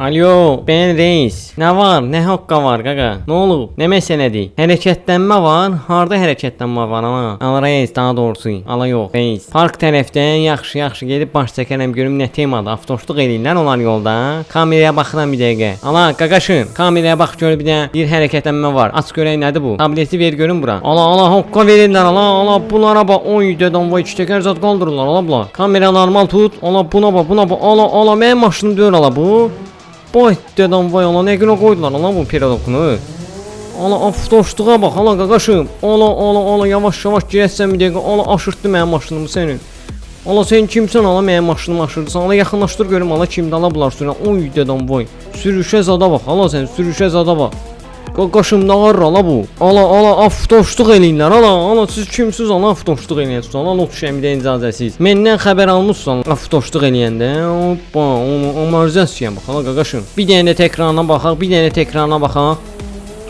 Alo, ben reis. Ne var? Ne hokka var qaqa? Ne olub? Ne məsələdir? Hərəkətlənmə var. Harda hərəkətlənmə var ana? Ala reis, daha doğrusu. Ala yox, reis. Park tərəfdən yaxşı-yaxşı gedib baş çəkərəm görüm nə temada. Avtoşluq eləyirlər onlar yolda. Kameraya baxıram bir dəqiqə. Ala, qaqaşın, kameraya bax gör bir dənə bir hərəkətlənmə var. Aç görək nədir bu? Tableti ver görüm bura. Ala, ala hokka verirlər ala, ala bunlara bax. Oy dedim vay iki təkər zad qaldırırlar ala bunlar. Kamera normal tut. Ala buna bax, buna bax. Ala, ala mənim maşınım deyil ala bu. Boy dedim vay ana ne günə qoydular ana bu perodokunu. Ala aftoşluğa bax ala qaqaşım. Ala ala ala yavaş yavaş girəsən bir dəqiqə. Ala aşırtdı mənim maşınımı sənin. Ala sen kimsən ala mənim maşınımı aşırdısan. Ala yaxınlaşdır görüm ala kimdə ala bunlar sürən. Oy dedim vay. Sürüşə zada bax ala sən sürüşə zada bax. Qaqaşım nə var ala bu? Ala ala aftoşluq eləyirlər. Ala ala siz kimsiz ala aftoşluq eləyərsiniz? Ala lot şəmdə icazəsiz. Məndən xəbər almısınız aftoşluq eləyəndə. Hoppa, onu amarizasiya bax ala qaqaşım. Bir dənə də təkrarına baxaq, bir dənə təkrarına baxaq.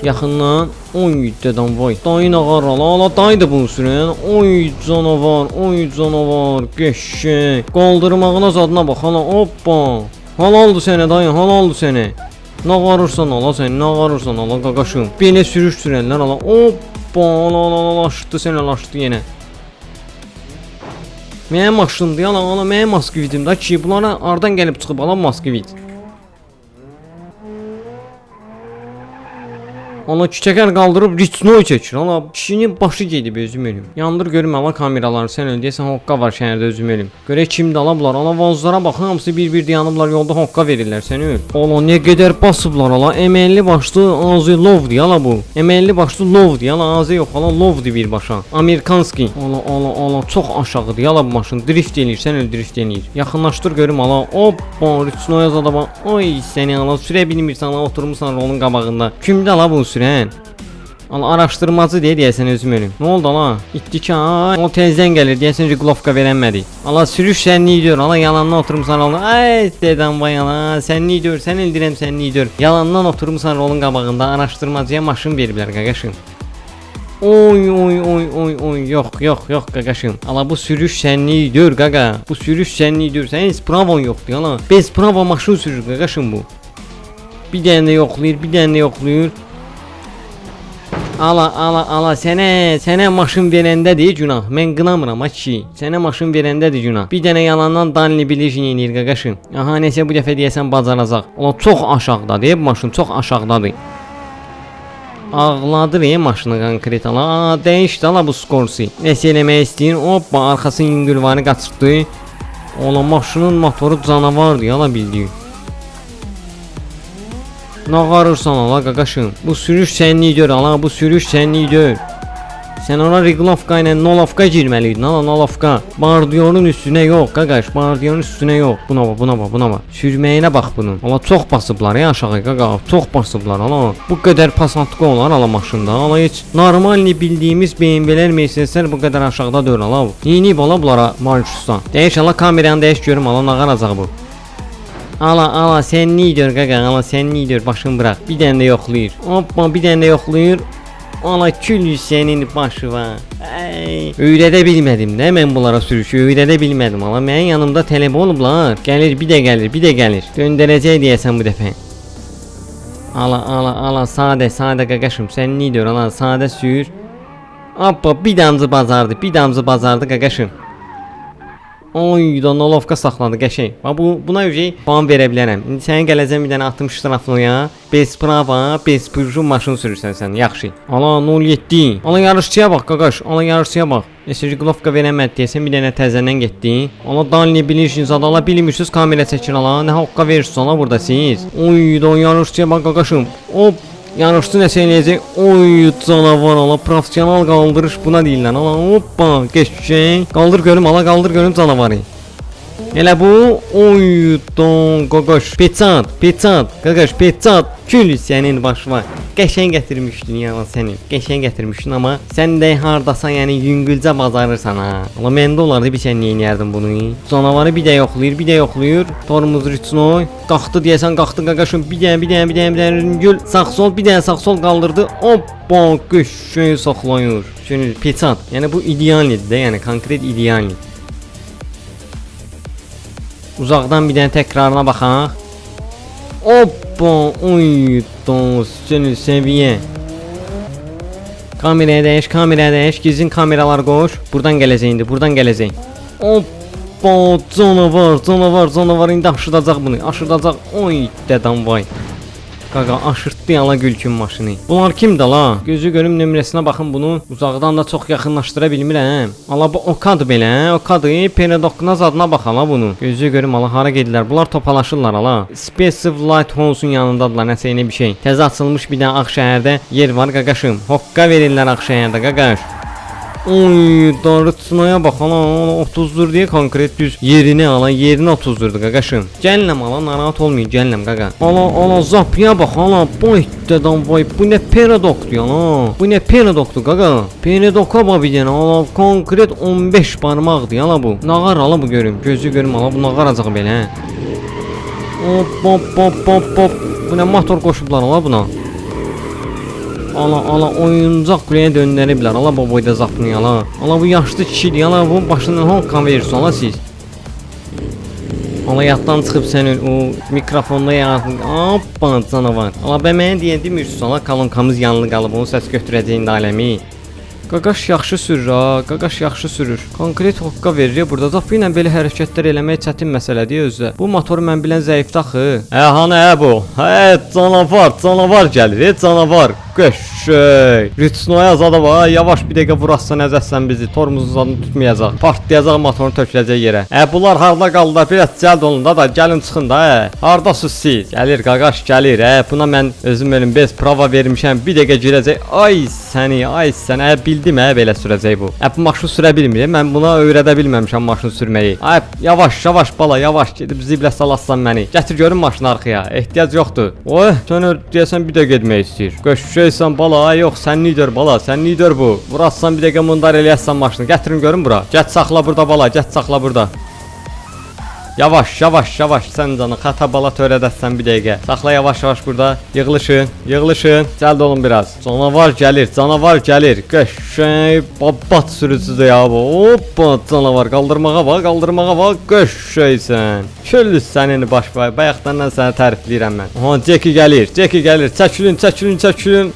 Yaxından 17 dədən vay. Dayın ağar ala, ala daydı bunu sürən. Oy canavar, oy canavar, qəşəng. Qaldırmağına zadına bax ala, hoppa. Halaldı sənə dayı, halaldı sənə. Nə qarırsan ala sən, nə qarırsan ala qaqaşım. Belə sürüş sürənlər ala. Hoppa, ala ala ala laşdı sənə laşdı yenə. Mənim maşınımdır, ala ala mənim Moskvitimdə ki, bunlara hardan gəlib çıxıb ala Moskvit. Ana çiçəkər qaldırıb Ritnoy çəkir. Ana kişinin başı gedib özüm ölüm. Yandır görüm ala kameraları sən öl deyəsən hoqqa var şəhərdə özüm ölüm. Görək kimdə ala bunlar. Ana vazlara baxın hamısı bir-bir dayanıblar yolda hoqqa verirlər sən öl. Ala nə qədər basıblar ala. Əməlli başlı azı lovdur ala bu. Əməlli başlı lovdur ala azı yox ala lovdur birbaşa. Amerikanski. Ala ala ala çox aşağıdır ala bu maşın. Drift eləyir sən öl drift eləyir. Yaxınlaşdır görüm ala. Hoppa Ritnoya zada bax. Ay səni ala sürə bilmirsən ala oturmusan rolun qabağında. Kimdə ala bunu sürən? Ala araşdırmacı deyə deyəsən özüm ölüm. Nə oldu ala? İtdi ki, ay, o tezdən gəlir deyəsən Riglovka verənmədi. Ala sürüş sən nə edir? Ala yalandan oturmusan ala. Ay dedən vay ala, sən nə edir? Sən eldirəm sən nə edir? Yalandan oturmusan rolun qabağında araşdırmacıya maşın veriblər qaqaşım. Oy oy oy oy oy yox yox yox qaqaşım. Ala bu sürüş sənlidir qaqa. Bu sürüş sənlidir. Sənin heç pravon yoxdur ala. Bez prava maşın sürür qaqaşım bu. Bir də yoxlayır, bir də yoxlayır. Ala ala ala sənə sənə maşın verəndədir günah. Mən qınamıram kişi. Sənə maşın verəndədir günah. Bir dənə yalandan danli bilirsən eləyir qaqaşım. Aha nəsə bu dəfə deyəsən bacaracaq. Ola çox aşağıdadır bu maşın, çox aşağıdadır. Ağladı re maşını konkret ala. Aa, dəyişdi ala bu skorsi. Nəsə eləmək istəyir. Hoppa arxasının yüngülvarı qaçırtdı. Ola maşının motoru canavardır ala bildiyi. Nə qarırsan ala qaqaşım? Bu sürüş sənlidir ala, bu sürüş sənlidir. Sən ona Riglovka ilə Nolovka girməliydin ala Nolovka. Bardiyonun üstünə yox qaqaş, bardiyonun üstünə yox. Buna bax, buna bax, buna bax. Sürməyinə bax bunun. Ala çox basıblar ya aşağı qaqa, çox basıblar ala. Bu qədər pasatkı olar ala maşında. Ala heç normal bildiyimiz BMW-lər, Mercedes-lər bu qədər aşağıda deyil ala. Yeni bala bunlara Marcusdan. Dəyiş ala kameranı dəyiş görüm ala nə qaracaq bu. Ala ala sen nidir qaqa ala sen nidir başın bırak. Bir dənə də yoxlayır Hoppa bir dənə də yoxlayır Ala kül sənin başı var. Ey, öyrədə bilmədim də mən bunlara sürüşü. Öyrədə bilmədim ala mənim yanımda tələb olublar gəlir bir də gəlir bir də gəlir döndərəcək deyəsən bu dəfə Ala ala ala sadə sadə qaqaşım sən nidir ala sadə sür. Hoppa bir damcı bazardı bir damcı bazardı qaqaşım Oy, da nolovka saxladı qəşəng. Bax bu buna ücey puan verə bilərəm. İndi sənin gələcək bir dənə 60 ştraflıya, bez prava, bez pürjü maşın sürürsən sən. Yaxşı. Ala 07. Ala yarışçıya bax qaqaş, ala yarışçıya bax. Esirglovka verəmədi deyəsən bir dənə təzədən getdi. Ala dalni bilirsiniz, adala bilmirsiniz kamera çəkir ala. Nə haqqqa verirsiniz ala burada siz. Oy, da yarışçıya bax qaqaşım. Hop, Yarışçı nəsə eləyəcək? Oy canavar ala professional qaldırış buna deyirlər. Ala hoppa keçəcək. Qaldır görüm ala qaldır görüm canavarı. Elə bu oy don qaqaş peçat peçat qaqaş peçat kül sənin başına qəşəng gətirmişdin ya səni qəşəng gətirmişdin amma sən də hardasan yəni yüngülcə bacarırsan ha. Amma məndə olardı bir sən niyə eləyərdin bunu? Canavarı bir də yoxlayır bir də yoxlayır tormuz ritnoy qalxdı deyəsən qalxdı qaqaşım bir dənə bir dənə bir dənə bir dənə yüngül. Sağ sol bir dənə sağ sol qaldırdı hoppa qəşəng saxlayır yəni peçat yəni bu idealdir də yəni konkret idealdir Uzaqdan bir dənə təkrarına baxaq. Hoppa, oy, dos, seni seviye. Kameraya değiş, kameraya değiş, gizin kameralar koş. Buradan gələcək indi, buradan gələcək. Hoppa, canavar, canavar, canavar indi aşırdacaq bunu, aşırdacaq. Oy, dədəm vay. Qaqa aşırtdı yala gülkün maşını. Bunlar kimdir la? Gözü görüm nömrəsinə baxın bunu. Uzaqdan da çox yaxınlaşdıra bilmirəm. Ala bu okadır belə. Okadır. Penedoqnaz adına bax ala bunu. Gözü görüm ala hara gedirlər. Bunlar topalaşırlar ala. Special Light House'un yanındadılar nəsə elə bir şey. Təzə açılmış bir dənə Ağşəhərdə yer var qaqaşım. Hoqqa verirlər Ağşəhərdə qaqaş. Oy, darıtsınaya bax ala, 30'dur diye konkret düz yerini ala, yerini 30'durdu qaqaşım. Gəlinəm ala, narahat olmayın, gəlinəm qaqa. Ala, ala zapıya bax ala, boy dədən vay, bu nə peradokdur ala. Bu nə peradokdur qaqa? Peradoka bax bir dənə ala, konkret 15 barmaqdır ala bu. Nağar ala bu görüm, gözü görüm ala, bu nağaracaq belə. Hop hop hop hop hop. Bu nə motor qoşublar ala buna. Ala ala oyuncaq kuleyə döndəriblər. Ala bu boyda zapını ala. Ala bu yaşlı kişidir. Ala bu başından hokkan verirsən ala siz. Ala yaddan çıxıb sənin o mikrofonda yaratın. Hoppa canavar. Ala bə mənə deyə demirsən ala kolonkamız yanlı qalıb onu səs götürəcəyin də aləmi. Qaqaş yaxşı sürür ha, qaqaş yaxşı sürür. Konkret hoqqa verir burada. Zap ilə belə hərəkətlər eləmək çətin məsələdir özdə. Bu motor mən bilən zəifdir axı. Hə, hanı hə bu? Hə, canavar, canavar gəlir, e, canavar. Qəşəy. Ritsnoya zada var. Yavaş bir dəqiqə vurassan əzəsən bizi. Tormuzun zadını tutmayacaq. Partlayacaq motorun töküləcək yerə. Hə, bunlar harda qaldılar? Biraz cəld olun da da gəlin çıxın da. Hə. Hardasınız siz? Gəlir qaqaş, gəlir. Hə, buna mən özüm ölüm bez prava vermişəm. Bir dəqiqə girəcək. Ay səni, ay sən. Hə, bildim hə belə sürəcək bu. Hə, bu maşını sürə bilmir. Mən buna öyrədə bilməmişəm maşını sürməyi. Ay, yavaş, yavaş bala, yavaş gedib ziblə salassan məni. Gətir görüm maşını arxaya. Ehtiyac yoxdur. Oy, sən deyəsən bir də getmək istəyir. Göşüşəysən bala, yox, sən lider bala, sən lider bu. Vurassan bir dəqiqə mundar eləyəsən maşını. Gətirin görüm bura. Get saxla burada bala, get saxla burada. Yavaş, yavaş, yavaş sən canı xata bala törədəsən bir dəqiqə. Saxla yavaş yavaş burada. Yığılışın, yığılışın. Cəld olun biraz. Canavar gəlir, canavar gəlir. Qəşəng babat sürücüdür ya bu. Hoppa canavar qaldırmağa bax, qaldırmağa bax. Qəşəngsən. Küllü sənin baş vay. Bayaqdan səni tərifləyirəm mən. Aha, Jeki gəlir, Jeki gəlir. Çəkilin, çəkilin, çəkilin.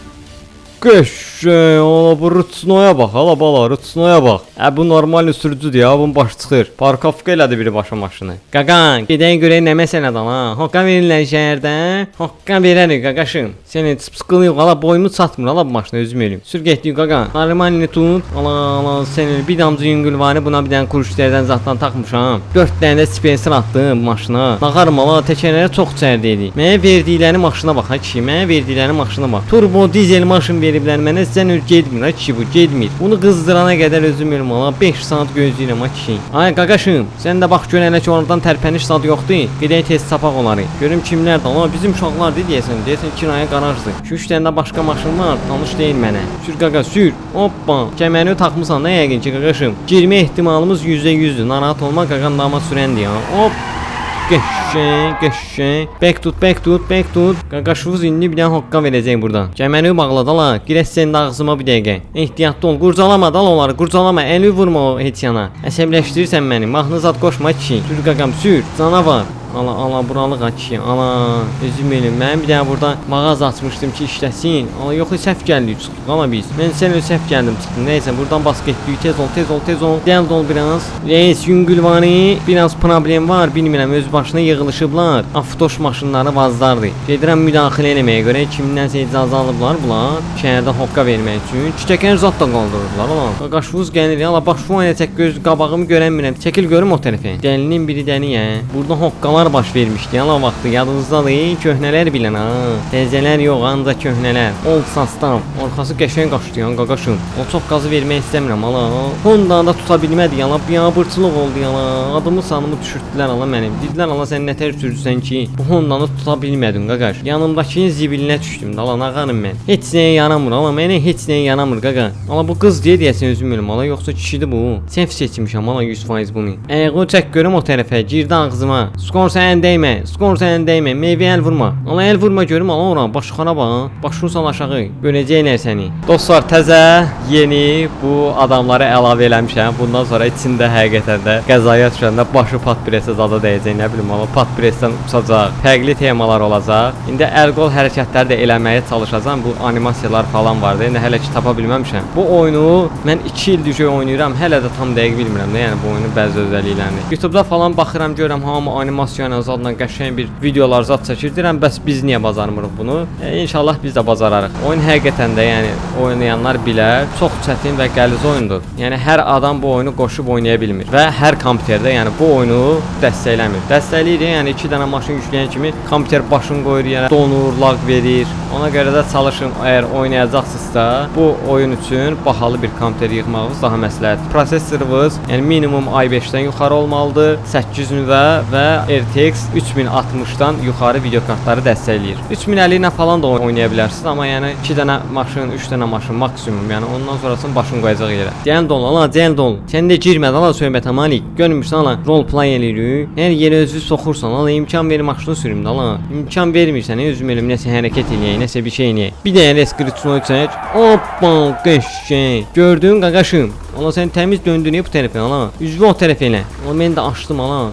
Qəşəng, ala bu Rutsnoya bax, ala bala, Rutsnoya bax. Ə bu normal sürücüdür ya, bunun başı çıxır. Parkovka elədi biri başa maşını. Qaqan, gedək görək nə məsələdir ala. Hoqqa verirlər şəhərdə. Hoqqa verərik qaqaşım. Səni sıxılı yox, ala boyumu çatmır ala bu maşını özüm eləyim. Sür getdik qaqan. Armanini tut. Ala ala səni bir damcı yüngülvanı buna bir dənə kuruşlərdən zatdan taxmışam. 4 dənə də Spencer atdım maşına. Nağarım ala təkərləri çox çərdi idi. Mənə verdikləri maşına bax ha kişi, mənə verdikləri maşına bax. Turbo dizel maşın veriblər mənə sən ür getmir kişi bu getmir. Bunu qızdırana qədər özüm ölüm ala 5 saat gözləyirəm kişi. Ay qaqaşım, sən də bax görənə ki oradan tərpəniş zad yoxdur. Gedək tez sapaq onları. Görüm kimlərdir ala bizim uşaqlardır deyəsən. Deyəsən kinoya qarajdır. 3 dənə də maşın var, tanış deyil mənə. Sür qaqa sür. Hoppa. Kəmərini taxmısan nə yəqin ki qaqaşım. Girmə ehtimalımız %100-dür. Narahat olma qaqan dama sürəndir ya. Hop. Qəşəng, qəşəng. Back tut, back tut, back tut. Qaqaşvuz indi bir dənə hoqqa verəcək burada. Kəməni bağla da la. Girəs sənin ağzıma bir dəqiqə. Ehtiyatlı ol. Qurcalama da la onları. Qurcalama. Əli vurma o heç yana. Əsəbləşdirirsən məni. Mahnı zad qoşma kişi. Sür qaqam, sür. Canavar. Ala ala buralıq açı. Ala özüm elim. Mən bir dənə burada mağaza açmışdım ki işləsin. Ala yox səhv gəldik çıxdıq ama biz. Mən sən səhv gəldim çıxdım. Nəysə buradan bas getdik. Tez ol, tez ol, tez ol. Dəld ol biraz. Reis Yüngülvani biraz problem var. Bilmirəm öz başına yığılışıblar. Avtoş maşınları vazlardı. Gedirəm müdaxilə eləməyə görə kimdənsə icazə alıblar bunlar. Şəhərdə hoqqa vermək üçün. Çiçəkən zat da qaldırırlar ala. Qaqaşvuz gəlir. Ala bax şu ana çək göz qabağımı görənmirəm. Çəkil görüm o tərəfə. Dəlinin biri dəniyə. Burada hoqqalar baş vermişdi. Yalan vaxtı yadınızdadır. Köhnələr bilən ha. Təzələr yox, ancaq köhnələr. Old sastav. Arxası qəşəng qaşlayan qaqaşım. O çox qazı vermək istəmirəm ala. Honda da tuta bilmədi yala. Biabırçılıq oldu yala. Adımı sanımı düşürtdülər ala mənim. Dedilər ala sən nətər sürücüsən ki, bu Hondanı tuta bilmədin qaqaş. Yanımdakının zibilinə düşdüm. Ala nağanım mən. Heç nəyə yaramır ala mənə heç nəyə yaramır qaqa. Ala bu qız deyə deyəsən özüm ölüm ala yoxsa kişidir bu. Səhv seçmişəm ala 100% bunu. Əqo çək görüm o tərəfə. Girdi ağzıma. Skor sənin dəymə. Skor sənin dəymə. Meyvə əl vurma. Ala əl vurma görüm ala ora. Başxana bax. Başını sal aşağı. Görəcəklər səni. Dostlar, təzə yeni bu adamları əlavə eləmişəm. Bundan sonra içində həqiqətən də qəzaya düşəndə başı pat presə zada dəyəcək, nə bilim, amma pat presdən uçacaq. Fərqli temalar olacaq. İndi əl-qol hərəkətləri də eləməyə çalışacağam. Bu animasiyalar falan vardı. İndi hələ ki tapa bilməmişəm. Bu oyunu mən 2 ildir ki oynayıram. Hələ də tam dəqiq bilmirəm də, yəni bu oyunun bəzi özəlliklərini. YouTube-da falan baxıram, görürəm hamı animasiya ilə zadla qəşəng bir videolar zad çəkir. Deyirəm, bəs biz niyə bacarmırıq bunu? E, inşallah biz də bacararıq. Oyun həqiqətən də yəni oynayanlar bilər, çox çətin və qəliz oyundur. Yəni hər adam bu oyunu qoşub oynaya bilmir və hər kompüterdə yəni bu oyunu dəstəkləmir. Dəstəkləyir, yəni 2 dənə maşın yükləyən kimi kompüter başını qoyur yerə, donur, lag verir. Ona görə də çalışın əgər oynayacaqsınızsa, bu oyun üçün bahalı bir kompüter yığmağınız daha məsləhətdir. Prosesorunuz yəni minimum i5-dən yuxarı olmalıdır. 800 nüvə və RTX 3060-dan yuxarı video kartları dəstəkləyir. 3050 ilə falan da oynaya bilərsiniz, amma yəni 2 dənə maşın, 3 dənə maşın maksimum, yəni ondan sonrasını başın qoyacaq yerə. Deyən dol, ala, deyən dol. Sən də girmə, ala söhbətə malik. Görmürsən, ala, role play eləyirik. Hər yerə özü soxursan, ala, imkan ver maşını sürüm də, ala. İmkan vermirsən, özüm eləm nəsə hərəkət eləyək, nəsə bir şey eləyək. Bir dənə reskritçino çək. Hoppa, qəşəng. Gördün qaqaşım? Ala sən təmiz döndün bu tərəfə, ala. Üzvü o tərəfə elə. Ala mən də açdım, ala.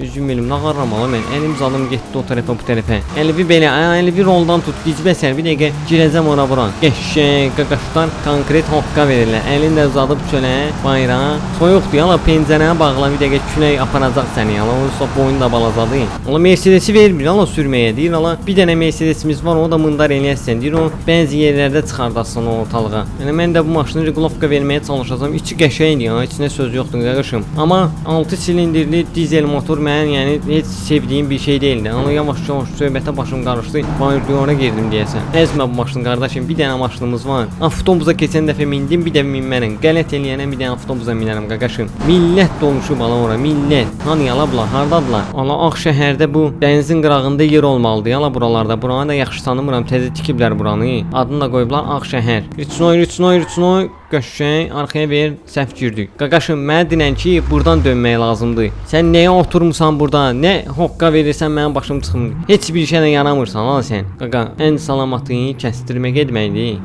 Üzüm elim nağarram ala mən. Əlim zalım getdi o tərəfə bu tərəfə. Əlivi belə, əlivi roldan tut. Gicbə sər bir dəqiqə girəcəm ora bura. Qəşəng qaqaşdan konkret hoqqa verirlər. Əlini də uzadıb çölə, bayrağa. Soyuqdur ala pəncərəyə bağla bir dəqiqə külək aparacaq səni. Ala sonra boyun da balacadır. Ala Mercedesi vermir ala sürməyə. Deyir ala bir dənə Mercedesimiz var, o da mındar eləyəsən. Deyir o bəzi yerlərdə çıxardasan o ortalığa. Yəni mən də bu maşını regulovka verməyə çalışacağam. İçi qəşəngdir ya, içində söz yoxdur qaqaşım. Amma 6 silindrli dizel motor mən yəni heç sevdiyim bir şey deyildi. Amma yavaş-yavaş söhbətə başım qarışdı. Bayırdiyona girdim deyəsən. Əzmə bu maşını qardaşım, bir dənə maşınımız var. Avtobusa keçən dəfə mindim, bir də minmərəm. Qələt eləyənə bir dənə avtobusa minərəm qaqaşım. Millət dolmuşub ala ora, millət. Hani ala bula, hardadılar? Ala Ağşəhərdə bu benzin qırağında yer olmalıdır. Ala buralarda. Buranı da yaxşı tanımıram. Təzə tikiblər buranı. Adını da qoyublar Ağşəhər. Riçnoy, Riçnoy, Riçnoy. Qəşəng arxaya ver, səhv girdik. Qaqaşım, mənə dinən ki, burdan dönmək lazımdır. Sən nəyə oturmusan burada? Nə hoqqa verirsən mənim başım çıxmır. Heç bir şeylə yaramırsan lan sən. Qaqa, ən salamatını kəstirmə getməkdir.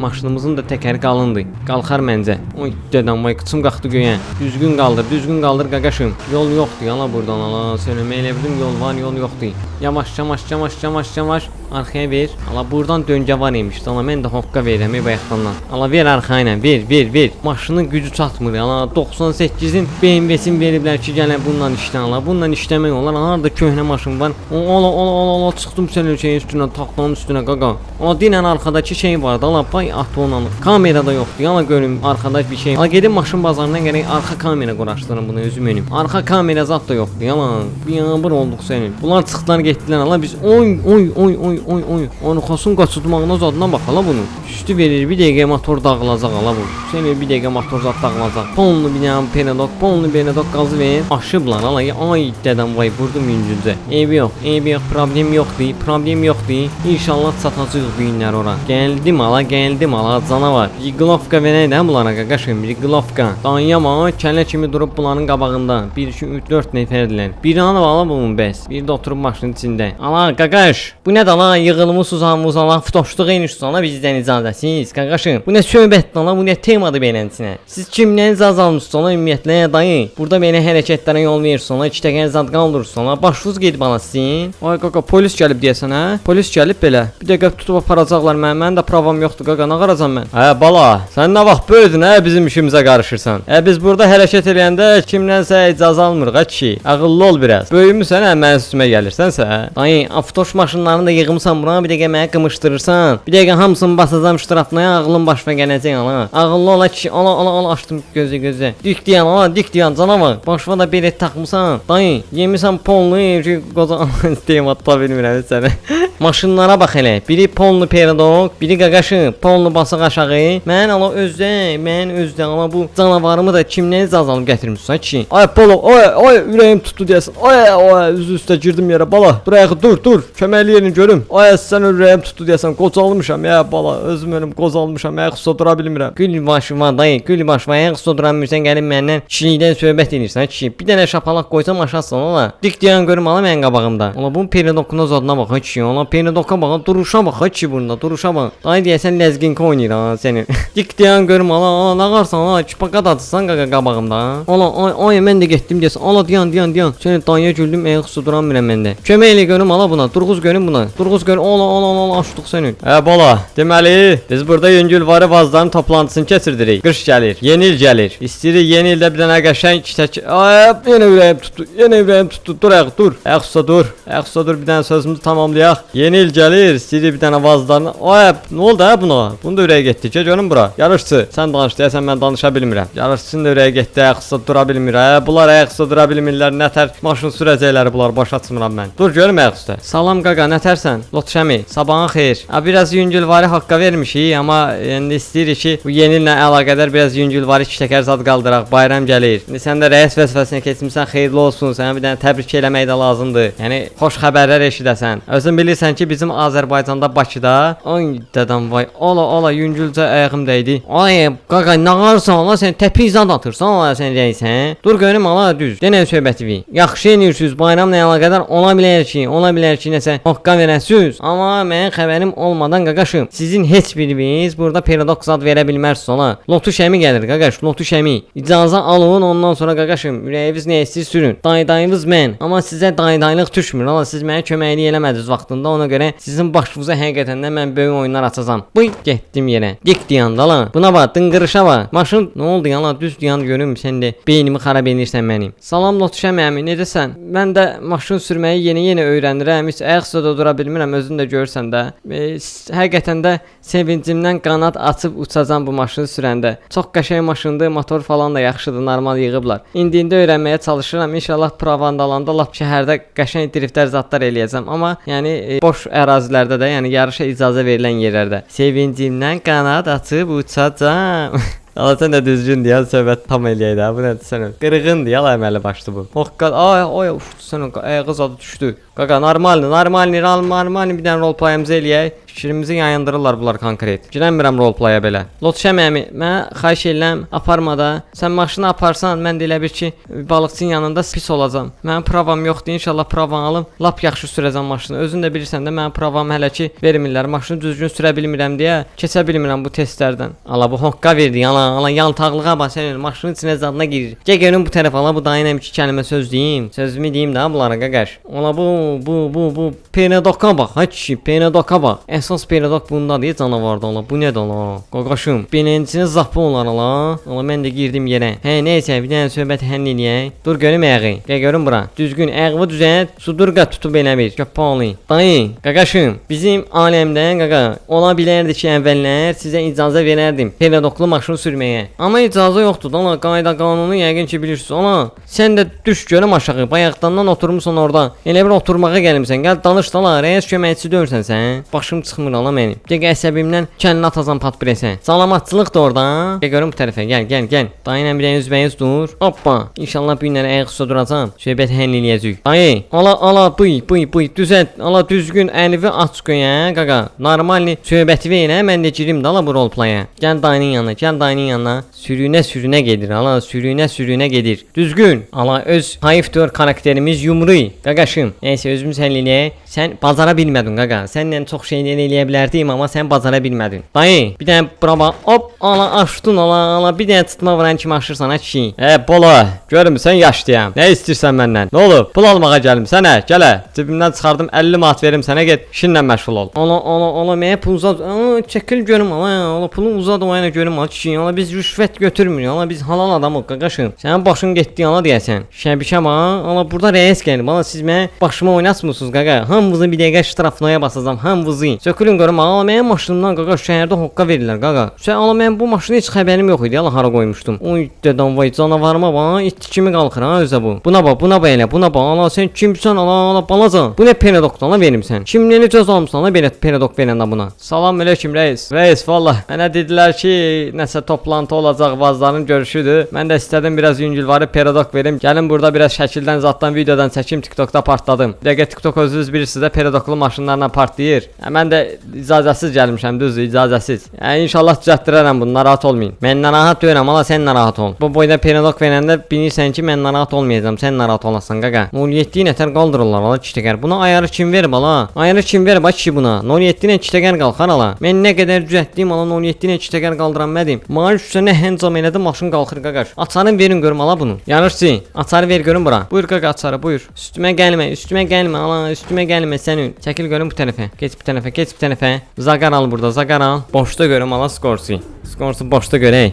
Maşınımızın da təkəri qalındır. Qalxar məncə. Oy, dədəm vay qıçım qalxdı göyə. Düzgün qaldır, düzgün qaldır qaqaşım. Yol yoxdur yana burdan ala. Söyləmək elə bildim yol var, yol yoxdur. Yavaş, yavaş, yavaş, yavaş, yavaş. Arxaya ver. Ala burdan döngə var imiş. Ala mən də hoqqa verirəm ey bayaqdandan. Ala ver arxa ilə, ver, ver, ver. Maşının gücü çatmır. Ala 98-in BMW-sini veriblər ki, gələn bununla işlə ala. Bununla işləmək olar. Harda köhnə maşın var. Ala, ala, ala, ala çıxdım sənin şeyin üstünə, taxtanın üstünə qaqa. Ala dinən arxadakı şey vardı. Ala pay atı onunla. Kamerada yoxdur. Ala görüm arxada bir şey. Ala gedim maşın bazarından gərək arxa kamera quraşdırım bunu özüm önüm. Arxa kamera zat da yoxdur. Ala biabır olduq sənin. Bunlar çıxdılar getdilər ala biz oy oy oy oy oy oy. Onu xosun qaçırtmağına zadına bax bunu. Üstü verir bir dəqiqə motor dağılacaq ala bu. Sən bir dəqiqə motor zat dağılacaq. Polnu bir dənə penadok, polnu penadok qazı ver. Aşıblar ala. Ay dədəm vay vurdum yüngülcə. Eybi yox, eybi yox, problem yoxdur, problem yoxdur. İnşallah çatacağıq bu günlər ora. Gəldim ala, gəldim ala canavar. Riglovka verək də bunlara qaqaşım, riglovka. Danyama kələ kimi durub bunların qabağında. 1 2 3 4 nəfərdirlər. Bir anı ala bunun bəs. Bir də oturub maşının içində. Ala qaqaş, bu nə də ala yığılmısınız hamınız ala fitoşluq eynirsiniz ala bizdən icazəsiz. Qaqaşım, bu nə söhbətdir ala, bu nə temadır beləsinə. Siz kimdən icazə almısınız ala ümumiyyətlə dayı? Burada mənə hərəkətlərə yol verirsiniz ala, iki dəqiqə zad qaldırırsınız ala. Başınız gedib ala sizin. Ay qaqa, polis gəlib deyəsən hə? Polis gəlib belə. Bir dəqiqə tutub aparacaqlar mən. Mənim də pravam yoxdur qaqa, nə qaracam mən? Hə bala, sən nə vaxt böyüdün hə bizim işimizə qarışırsan? Hə biz burada hərəkət eləyəndə kimdənsə icazə almırıq ha kişi. Ağıllı ol biraz. Böyümüsən hə mənim üstümə gəlirsənsə. hə? Dayı, avtoş maşınlarını da yığmısan bura, bir dəqiqə məni qımışdırırsan. Bir dəqiqə hamısını basacağam ştrafına, ağlın başına gələcək ana. Ağıllı ola kişi, ala ala ala açdım gözü gözü. Dik deyən ala, dik deyən canavar. Başına da beret taxmısan. Dayı, yemisən polnu, ki qoca deyim atla bilmirəm sənə. Maşınlara bax elə. Biri polnu peradok, biri qaqaşı, polnu basıq aşağı. Mən ala özdə, mən özdə ala bu canavarımı da kimdən icazə alıb gətirmisən ki? Ay polo, ay ay ürəyim tutdu deyəsən. Ay ay üz üstə girdim yerə bala. Dur ayağı dur dur. Köməkli yerini görüm. Ay sən ürəyim tutdu deyəsən. Qocalmışam ya bala. Öz özüm ölüm qozalmışam, ayaq üstə dura bilmirəm. Gül başıma dayı, gül başıma ayaq üstə dura bilmirsən, gəlib məndən kişilikdən söhbət edirsən, kişi. Bir dənə şapalaq qoysam aşağısan ola. Dik dayan görüm ala mənim qabağımda. Ola bunun peridokuna zadına bax ha kişi. Ola peridoka bax, duruşa bax ha bunda, duruşa bax. Dayı deyəsən lezginka oynayır ha sənin. Dik dayan görüm ala, ala nağarsan ala, çipaqa atırsan qaqa qabağımda. Ola ay ay mən də getdim desən. Ala dayan dayan dayan. Səni dayıya güldüm, ayaq üstə duramıram məndə. Kömək elə görüm ala buna. Durğuz görüm buna. Durğuz görüm. Ola ola ola açdıq sənin. Hə bala, deməli biz burada yüngül varı vazların toplantısını keçirdirik. Qış gəlir, yeni il gəlir. İstəyirik yeni ildə bir dənə qəşəng çiçək. Ay, yenə ürəyim tutdu. Yenə ürəyim tutdu. Dur ayaq, dur. Ayaq üstə dur. Ayaq üstə dur bir dənə sözümüzü tamamlayaq. Yeni il gəlir, istəyirik bir dənə vazlarını. Ay, nə oldu ha buna? Bunu da ürəyə getdi. Gəl görüm bura. Yarışçı, sən danış deyəsən mən danışa bilmirəm. Yarışçının da ürəyə getdi, ayaq üstə dura bilmir. Hə, bunlar ayaq üstə dura bilmirlər. Nətər maşın sürəcəkləri bunlar başa düşmürəm mən. Dur görüm ayaq üstə. Salam qaqa, nətərsən? Lotşəmi, sabahın xeyir. Ha biraz yüngülvari haqqa vermişik, amma indi istəyirik ki, bu yeni illə əlaqədar biraz yüngülvari şəkər zad qaldıraq. Bayram gəlir. İndi sən də rəis vəzifəsinə keçmisən, xeyirli olsun. Sənə bir dənə təbrik eləmək də lazımdır. Yəni xoş xəbərlər eşidəsən. Özün bilirsən ki, bizim Azərbaycanda Bakıda ay dədəm vay, ola ola yüngülcə ayağım dəydi. Ay qaqa nə qarsan ala sən təpiz zad atırsan ala sən rəisən. Dur görüm ala düz. Denə söhbəti vi. Yaxşı eləyirsiniz. Bayramla əlaqədar ola bilər ki, ola bilər ki, nəsə haqqqa verəsiniz. Amma mənim xəbərim olmadan qaqaşım, sizin heç biriniz burada paradoks zad verə bilmərsiniz ola. Lotu şəmi gəlir qaqaş, lotu şəmi. İcazə alın, ondan sonra qaqaşım, ürəyiniz nə istəyir sürün. Daydayınız mən, amma sizə daydaylıq düşmür. Ola siz mənə köməklik eləmədiniz vaxtında. Ona görə sizin başınıza həqiqətən də mən böyük oyunlar açacağam. Bu getdim yerə. Dik diyanda lan. Buna bax, dınqırışa bax. Maşın nə oldu ya lan? Düz diyan görüm sən də beynimi xarab edirsən mənim. Salam Lotu şəmi əmi, necəsən? Mən də maşın sürməyi yeni-yeni öyrənirəm. Heç ayaq üstə dura bilmirəm, özün də görsən də. E, həqiqətən də sevincimdən qanat açıb uçacam bu maşını sürəndə. Çox qəşəng maşındır, motor falan da yaxşıdır, normal yığıblar. İndi-indi öyrənməyə çalışıram. İnşallah provanda alanda lap şəhərdə qəşəng driftlər zadlar eləyəcəm. Amma yəni e, boş ərazilərdə də, yəni yarışa icazə verilən yerlərdə. Sevincimdən qanat açıb uçacam. Allah sən də düzgün deyən söhbət tam eləyək də. Bu nədir sən? Qırğın deyə la əməli başdı bu. Hoqqa ay ay uf sən ayağı zadı düşdü. Qaqa normalni, normalni, normalni bir dənə rol playımızı eləyək. Fikrimizi yayındırırlar bunlar konkret. Girəmirəm rol playa belə. Lot şəməmi, mən xahiş edirəm aparmada. Sən maşını aparsan, mən də elə bir ki, balıqçının yanında pis olacam. Mənim pravam yoxdur. İnşallah pravam alım. Lap yaxşı sürəcəm maşını. Özün də bilirsən də mənim pravam hələ ki vermirlər. Maşını düzgün sürə bilmirəm deyə keçə bilmirəm bu testlərdən. Ala bu hoqqa verdi. Ala ala yaltaqlığa bax sənin maşının içinə zadına girir. Görüm bu tərəf ala bu dayına iki kəlmə söz deyim. Sözümü deyim də bunlara qaqaş. Ola bu bu bu bu penedoka bax. Ha kişi penedoka bax. Əsas penedok bundadır canavarda ola. Bu nədir ola? Qaqaşım. Beləncini zapı olar ola. Ola mən də girdim yerə. Hə nəysə bir dənə söhbət həll eləyək. Dur görüm ayağı. Gəl görüm bura. Düzgün ayağını düzəlt. Sudurqa tutub elə bir. Köpalı. Dayı, qaqaşım. Bizim aləmdən qaqa ola bilərdi ki, əvvəllər sizə icazə verərdim penedoklu maşın sürməyə. Amma icazə yoxdur. Ola qayda qanunu yəqin ki bilirsiniz. Ola sən də düş görüm aşağı. Bayaqdandan oturmusan orada. Elə bir oturmağa gəlmisən. Gəl danış da la. Rəis köməkçisi döyürsən sən. Başım çıxmır ala mənim. Dəqiq əsəbimdən kəlini atacam pat presə. Salamatçılıq da orada. Gəl görüm bu tərəfə. Gəl, gəl, gəl. Dayı ilə bir dənə üzbəyiz dur. Hoppa. İnşallah bu günləri ayaq üstə duracam. Söhbət həll eləyəcəyik. Dayı, ala ala buy, buy, buy. Düzəlt. Ala düzgün əlini aç qoy hə, qaqa. Normalni söhbəti ver hə, mən də girim də ala bu rol playa. Gəl dayının yanına, gəl dayının yanına. Sürünə sürünə gedir, ala sürünə sürünə gedir. Düzgün. Ala öz hayıfdır karakterimiz yumru. Qaqaşım. Nəysə özümüz həll eləyək. Sən bacara bilmədin qaqa. Səndən çox şeylər eləyə bilərdim, amma sən bacara bilmədin. Dayı, bir dənə brava. Hop, ala açdın, ala, ala bir dənə tutma vuran kimi aşırsan ha kişi. Hə, bola. Görmüsən yaşlıyam. Nə istəyirsən məndən? Nə olub? Pul almağa gəlmisən hə? Gəl. hə. Cibimdən çıxardım 50 manat verim sənə get işinlə məşğul ol. Ala, ala, ala mənə pul uzat. Ala, çəkil görüm ala. Ala pulu uzat o yana görüm ha kişi. Ala biz rüşvət götürmürük. Ala biz halal adamıq qaqaşım. Sənin başın getdi ala deyəsən. Şəbişəm ha. Ala burada rəis gəlir. Ala siz mənə başıma oynatmısınız qaqa. Hamınızı bir dəqiqə ştrafnaya basacağam. Hamınızı. Sökülün görüm ala mənim maşınımdan qaqa şəhərdə hoqqa verirlər qaqa. Sən ala mən bu maşını heç xəbərim yox idi. Ala hara qoymuşdum. Oy dedəm vay canavarıma bax. İt kimi qalxır ha özə bu. Buna bax, buna bax elə, buna bax. Ala sən kimsən ala ala balacan. Bu nə penedokdan vermisən? Kim nə cəza almısan ala belə penedok verəndə buna? Salam əleykum rəis. Rəis vallah mənə dedilər ki, nəsə toplantı olacaq, vazların görüşüdür. Mən də istədim biraz yüngülvari penedok verim. Gəlin burada biraz şəkildən, zaddan, videodan çəkim TikTokda partladım. Dəqiqə TikTok özünüz bilirsiniz də penedoklu maşınlarla partlayır. Hə, mən də icazəsiz gəlmişəm, düzdür, icazəsiz. Yəni inşallah düzəltdirərəm bunu, narahat olmayın. Mən narahat deyirəm, amma sən narahat ol. Bu boyda periodok verəndə bilirsən ki, mən narahat olmayacağam, sən narahat olasan qaqa. 07 nətər qaldırırlar ala çitəkər. Buna ayarı kim verib ala? Ayarı kim verib ay kişi buna? 07 ilə çitəkər qalxar ala. Mən nə qədər düzəltdim ala 07 ilə çitəkər qaldıran mənim. Maaş üstünə həncam elədim maşın qalxır qaqaş. Açarın verin görüm ala bunu. Yarışçı, açarı ver görüm bura. Buyur qaqa açarı, buyur. Üstümə gəlmə, üstümə gəlmə ala, üstümə gəlmə sənin. Çəkil görüm bu tərəfə. Geç bu tərəfə, geç bu tərəfə. Zaqar al burada, zaqar al. Boşda görüm ala skorsi. Skorsu boşda görək.